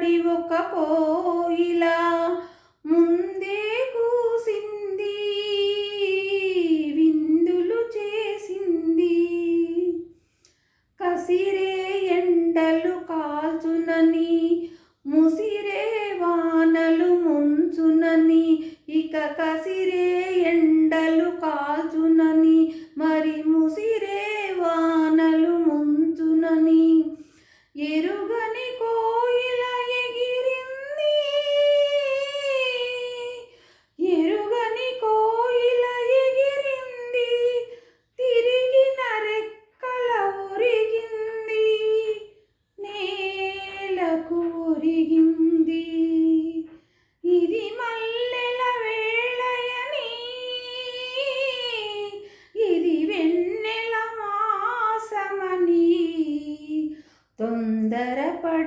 తొందరపడి ఒక కోయిల ముందే కూసింది విందులు చేసింది. కసిరే ఎండలు కాల్చునని ముసిరే వానలు ముంచునని ఇక కసిరే ఎండలు కాల్చునని మరి ముసిరే వానలు ముంచునని. ఎరుగని కో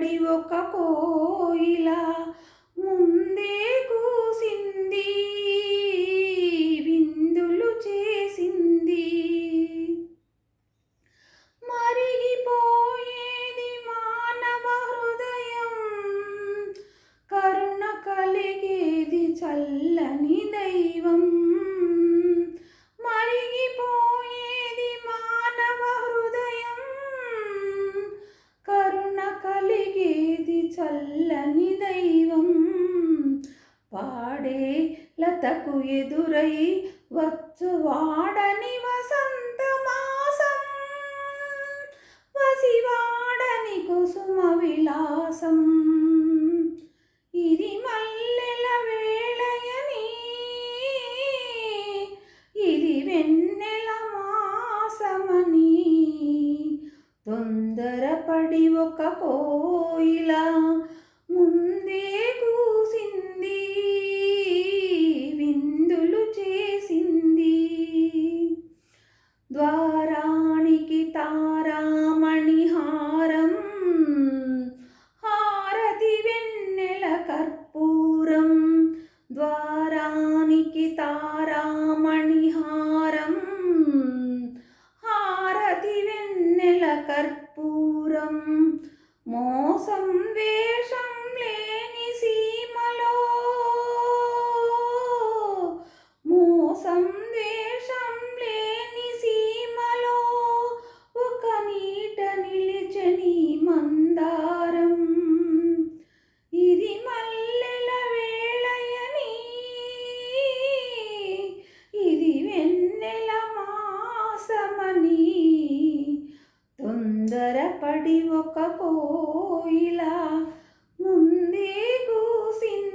పడి ఒక కోయిల ముందే కూసింది విందులు చేసింది. మరిగిపోయేది మానవ హృదయం కరుణ కలిగేది చల్లని దైవం. లతకు ఎదురై వచ్చు వాడని వసంత మాసం. వసివాడని కుసుమ విలాసం. ఇది మల్లెల వేళయని. ఇది వెన్నెల మాసమని. తొందరపడి ఒక కోయిల ముందే కూ మోసం వేషం తొందరపడి ఒక కోయిల ముందే కూసింది